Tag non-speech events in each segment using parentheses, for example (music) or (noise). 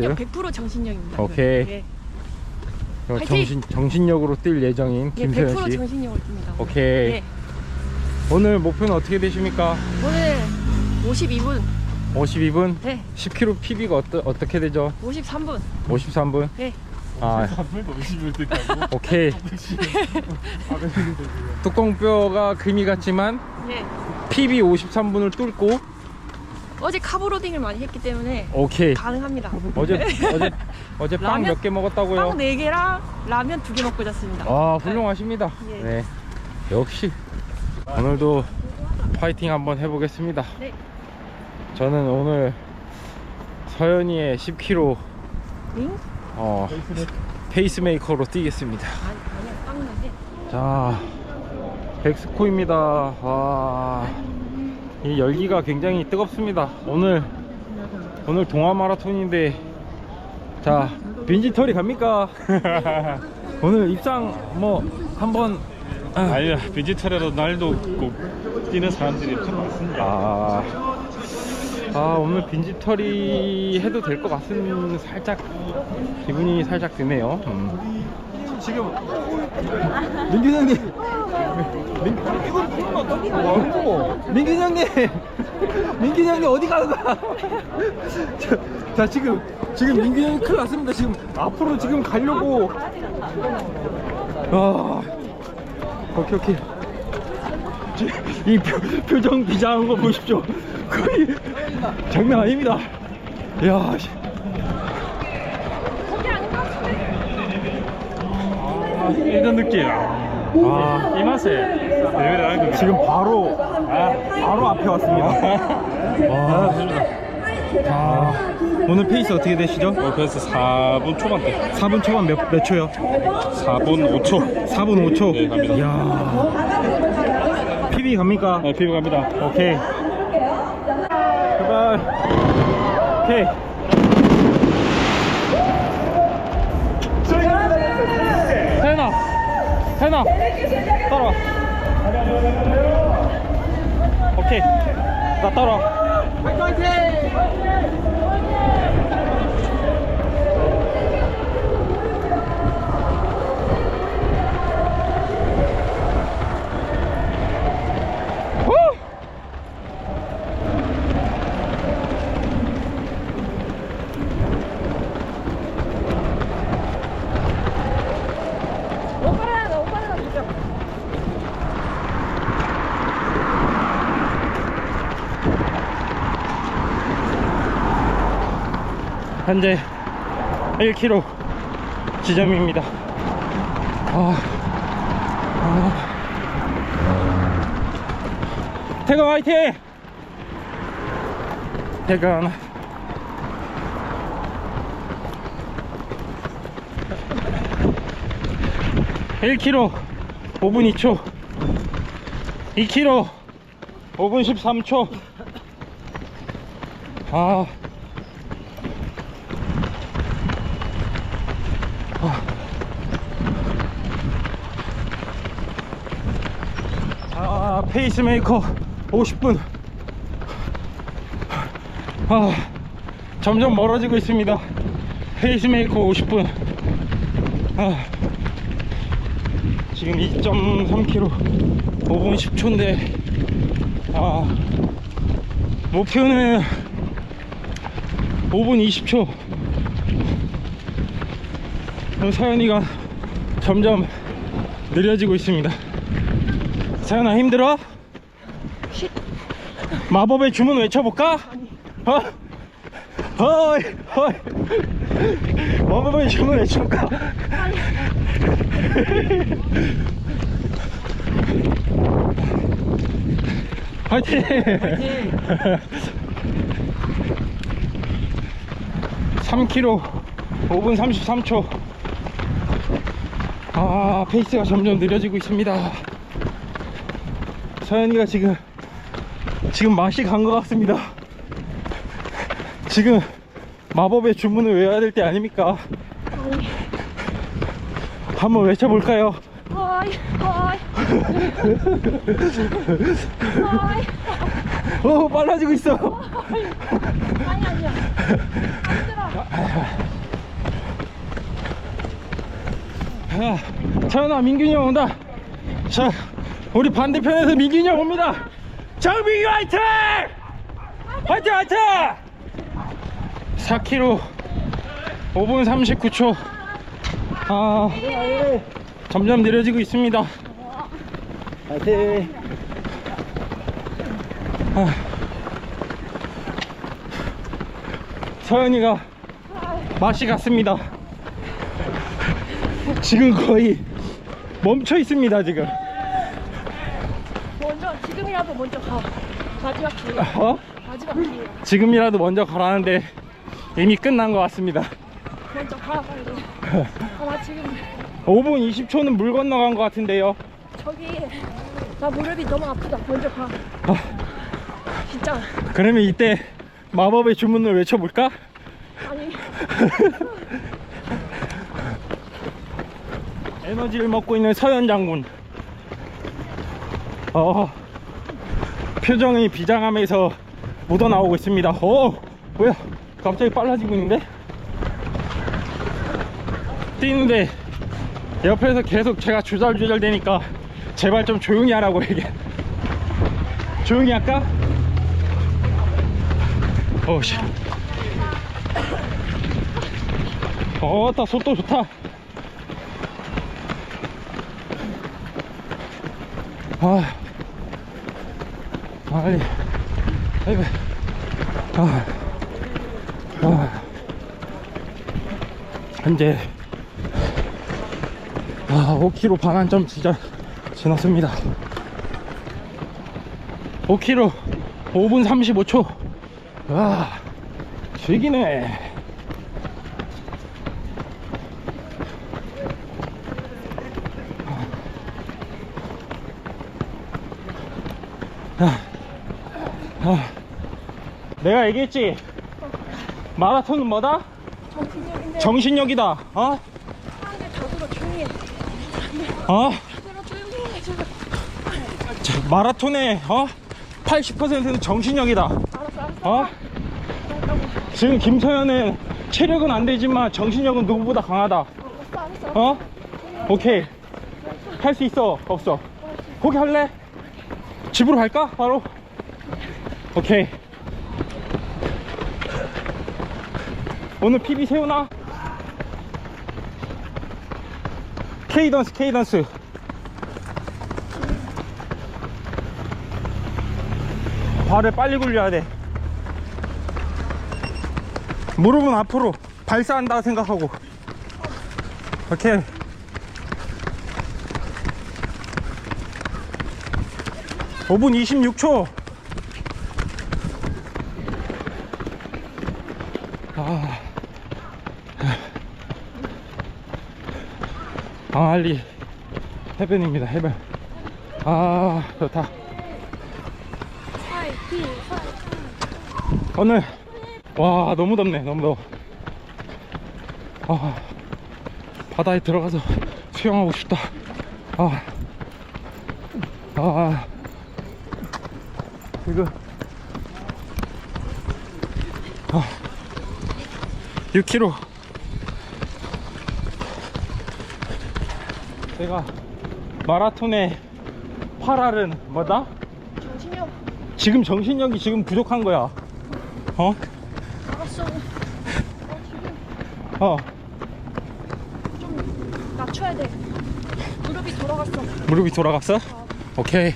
정신력 100% 정신력입니다. 오케이. 예! 정신, 정신력으로 뛸 예정인 예, 김소연 100% 씨. 정신력을 듭니다. 오늘. 오케이. 예, 오늘 목표는 어떻게 되십니까? 오늘 52분, 52분? 네, 10km PB가 어떠, 어떻게 되죠? 53분, 53분? (laughs) 네, 아, 한번도 50을 뜯다고 오케이. 뚜껑뼈가 금이 같지만 예. PB 53분을 뚫고 어제 카브로딩을 많이 했기 때문에 오케이. 가능합니다. 어제 (laughs) 어제 어제 빵 라면? 몇 개 먹었다고요? 빵 4개랑 라면 2개 먹고 잤습니다. 아 훌륭하십니다. 예. 네. 역시 오늘도 파이팅 한번 해보겠습니다. 네. 저는 오늘 서연이의 10km 응? 어, 페이스메이커로 뛰겠습니다. 아니, 아니야, 빵 4개. 자, 백스코입니다. 아, 이 열기가 굉장히 뜨겁습니다. 오늘 오늘 동아 마라톤인데, 자 빈지털이 갑니까? (laughs) 오늘 입상 뭐 한번 아, 아니야 비지털에도 날도 꼭 뛰는 사람들이 참 많습니다 아, 아 오늘 빈지털이 해도 될 것 같은 살짝 기분이 살짝 드네요. 음. 지금 민균 형님. 민, 어, 민균 형님. 민균 형님 어디 가는 거야? 자, 자, 지금 지금 민균 형님 큰일 났습니다. 지금 앞으로 지금 가려고. 아, 오케이 오케이. 지- 이 표, 표정 비장한 거 보십시오. 거의 장난 아닙니다. 야, 씨. 이런 느낌 아, 이 맛에 알고 계세요? 지금 바로 바로 앞에 왔습니다. (laughs) 와, 자, 오늘 페이스 어떻게 되시죠? 어, 그래서 4분 초반대 4분 초반 몇, 몇 초요? 4분 5초 4분 5초. 네, 갑니다. 이야. PB 갑니까? 네, 피부 갑니다 오케이. 제발. 오케이. 태연아, 태연아, 따라와. 오케이. 나 따라와. 후! 오빠랑, 오빠랑 주죠. 현재 1km 지점입니다. 아, 아. 태근 화이팅! 태근. (1 k m 5분 2초) (2 k m 5분 13초) 아 아, 페이스메이커 50분. 아, 점점 멀어지고 있습니다. 페이스메이커 50분. 아, 지금 2.3km, 5분 10초인데, 아, 목표는 5분 20초. 서연이가 점점 느려지고 있습니다. 서연아 힘들어? 마법의 주문 외쳐볼까? 어? 어이 어이 마법의 주문 외쳐볼까? 화이팅! 3km 5분 33초 아 페이스가 점점 느려지고 있습니다 서연이가 지금 지금 맛이 간 것 같습니다 지금 마법의 주문을 외워야 될 때 아닙니까 한번 외쳐볼까요. 어이. 어 (laughs) 빨라지고 있어 아니 아니야. 야, 차연아 민균이 형 온다. 자 우리 반대편에서 민균이 형 옵니다. 정민규 화이팅! 화이팅 화이팅! 4km 5분 39초. 아 점점 느려지고 있습니다. 화이팅! 아, 서연이가 맛이 갔습니다 지금 거의 멈춰 있습니다 지금 먼저 지금이라도 먼저 가. 마지막 기회. 어? 마지막 기회. 지금이라도 먼저 가라는데 이미 끝난 것 같습니다 먼저 가 빨리. 아, 나 지금 5분 20초는 물 건너간 것 같은데요 저기 나 무릎이 너무 아프다. 먼저 가. 아, 진짜 그러면 이때 마법의 주문을 외쳐볼까? 아니 (laughs) 에너지를 먹고 있는 서현 장군. 어, 표정이 비장함에서 묻어나오고 있습니다. 어 뭐야? 갑자기 빨라지고 있는데? 뛰는데 옆에서 계속 제가 조잘조잘 되니까 제발 좀 조용히 하라고 얘기. 조용히 할까? 어우씨. 어따 속도 좋다 아, 빨리, 아이고, 아, 아, 현재, 아, 5km 반환점 진짜 지났습니다. 5km 5분 35초. 와, 즐기네. 아, 내가 얘기했지. 마라톤은 뭐다? 정신력인데 정신력이다. 어? 사람들 다 들어 조용히 해. 어? 들어 조용히 해. 저거. 자, 마라톤의 어? 80%는 정신력이다. 알았어 알았어. 어? 지금 김서현은 체력은 안 되지만 정신력은 누구보다 강하다. 알았어 알았어. 어? 오케이. 할 수 있어? 없어? 거기 할래? 집으로 갈까? 바로? 오케이. 오늘 PB 세우나? K던스, K던스. 발을 빨리 굴려야 돼. 무릎은 앞으로 발사한다 생각하고. 오케이. 오분 26초. 아. 광안리 해변입니다, 해변. 아, 좋다. 오늘, 와, 너무 덥네, 너무 더워. 아, 바다에 들어가서 수영하고 싶다. 아, 아, 지금, 아, 6km. 내가 마라톤의 8알은 뭐다? 정신력 지금 정신력이 지금 부족한 거야. 어? 알았어. 나 지금 어. 좀 낮춰야 돼. 무릎이 돌아갔어. 무릎이 돌아갔어? 오케이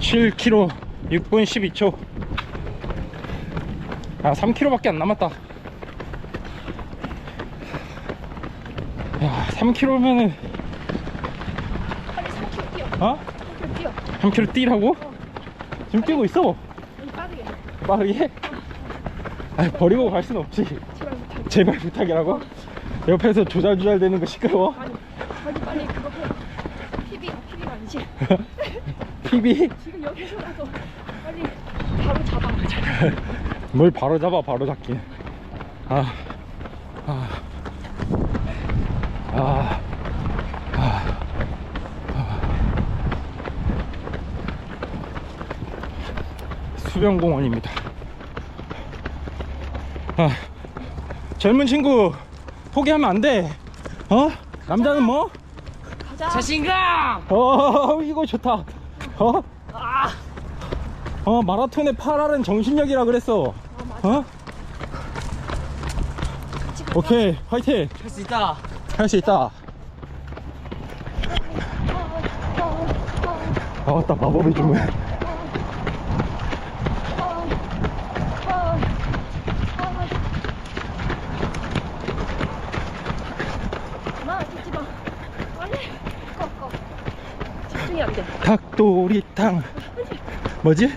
7km 6분 12초 아 3km밖에 안 남았다 야 3km면은 빨리 3km 뛰어. 어? 3km 뛰어. 3km 뛰라고? 지금 뛰고 있어 아니 빠르게. 빠르게? 아 버리고 갈 순 없지 제발 못해. 제발 부탁이라고? 옆에서 조잘조잘 되는 거 시끄러워? 아니 빨리 빨리 그거 해. PB야 PB가 아니지. PB? 지금 여기서라도 빨리 바로 잡아. 뭘 바로 잡아 바로 잡긴 아, 아, 아, 아, 수변공원입니다. 아, 젊은 친구 포기하면 안 돼. 어? 남자는 뭐? 자신감! 어, 이거 좋다. 어? 어, 마라톤의 8알은 정신력이라 그랬어. 어? 오케이, 화이팅! 할 수 있다. 할 수 있다. 아, 맞다, 마법의 주문. 마, 찍지 마. 빨리. 꺼, 꺼. 집중이 안 돼. 닭도리탕. 뭐지?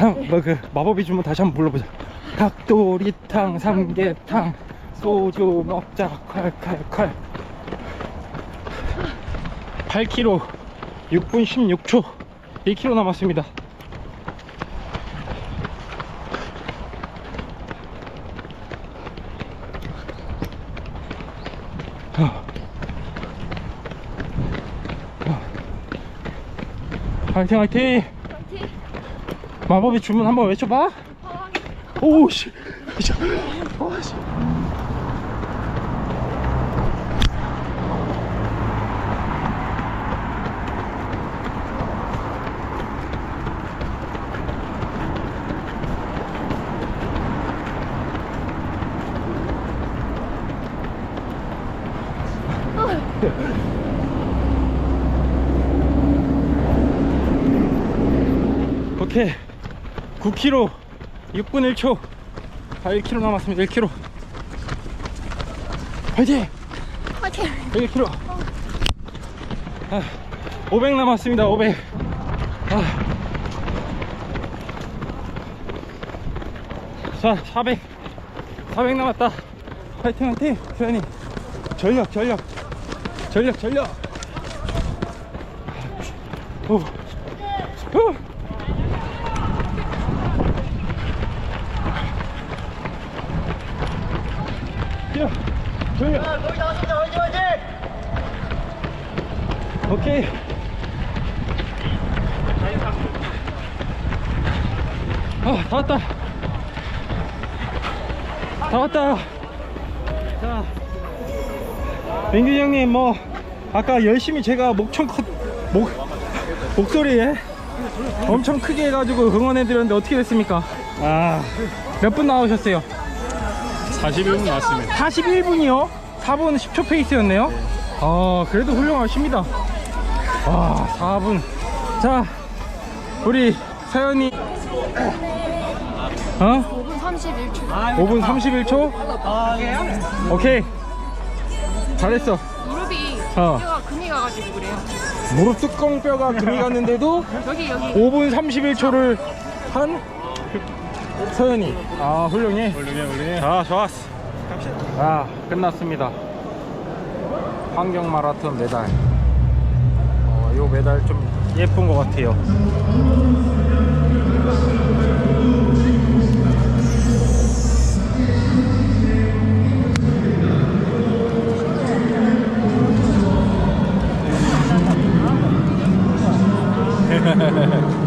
삼계탕. 안 돼. 삼, 뭐, 그, 마법의 주문 다시 한번 불러보자. 닭도리탕, 삼계탕, 소주 먹자, 콸콸콸. 8km, 6분 16초, 2km 남았습니다. 하. 하. 화이팅 화이팅. 마법의 주문 한번 외쳐봐. 오씨. 오씨. 오케이 9km 6분 1초 아 1km 남았습니다. 1km 화이팅! 파이팅. 1km 아, 500 남았습니다 500 아. 자 400 400 남았다. 화이팅 화이팅 수현이. 전력 전력. 전력 전력. 오. 오. 뛰어 오케이 아, 다 왔다. 다 왔다. 자, 민균이 형님, 뭐, 아까 열심히 제가 목청 컷, 목, 목소리에 엄청 크게 해가지고 응원해드렸는데 어떻게 됐습니까? 아 몇 분 나오셨어요? 41분 나왔습니다 41분이요? 4분 10초 페이스였네요? 아, 그래도 훌륭하십니다. 아, 4분. 자, 우리 서연이. 어? 5분 31초. 5분 31초? 오케이. 잘했어. 무릎이 어. 뼈가 금이 가가지고 그래요. 무릎 뚜껑 뼈가 금이 갔는데도 (laughs) 여기 여기. 5분 31초를 한 서현이. 아 훌륭해. 훌륭해 훌륭해. 아 좋았어. 갑시다. 아 끝났습니다. 환경 마라톤 메달. 어, 요 메달 좀 예쁜 것 같아요. (laughs)